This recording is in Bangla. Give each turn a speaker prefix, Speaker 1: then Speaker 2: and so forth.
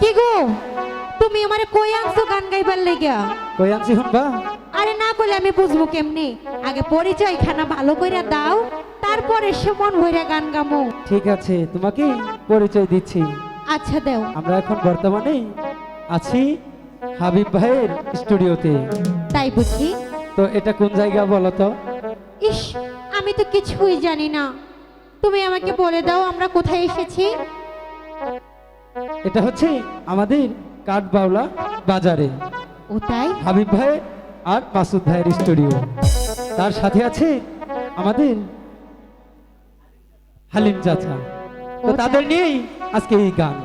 Speaker 1: কি গো? তুমি আমারে কই আনছো গান গাইবার লেগা
Speaker 2: কই আনছি শুনবা?
Speaker 1: আরে না করলে আমি বুঝব কেমনে? আগে পরিচয় খানা ভালো কইরা দাও তারপরে সে মন হইরা গান গামো।
Speaker 2: ঠিক আছে তোমাকে পরিচয় দিচ্ছি।
Speaker 1: আচ্ছা দেও।
Speaker 2: আমরা এখন বর্তমানে আছি হাবিব ভাইয়ের স্টুডিওতে।
Speaker 1: তাই বুঝি?
Speaker 2: তো এটা কোন জায়গা বলো তো?
Speaker 1: ইস আমি তো কিছুই জানি না। তুমি আমাকে বলে দাও আমরা কোথায় এসেছি।
Speaker 2: এটা হচ্ছে আমাদের কাঠবাউলা বাজারে।
Speaker 1: ও তাই?
Speaker 2: হাবিব ভাই আর মাসুদ ভাইয়ের স্টুডিও। তার সাথে আছে আমাদের হালিম চাচা। তো তাদের নিয়েই আজকে এই গান।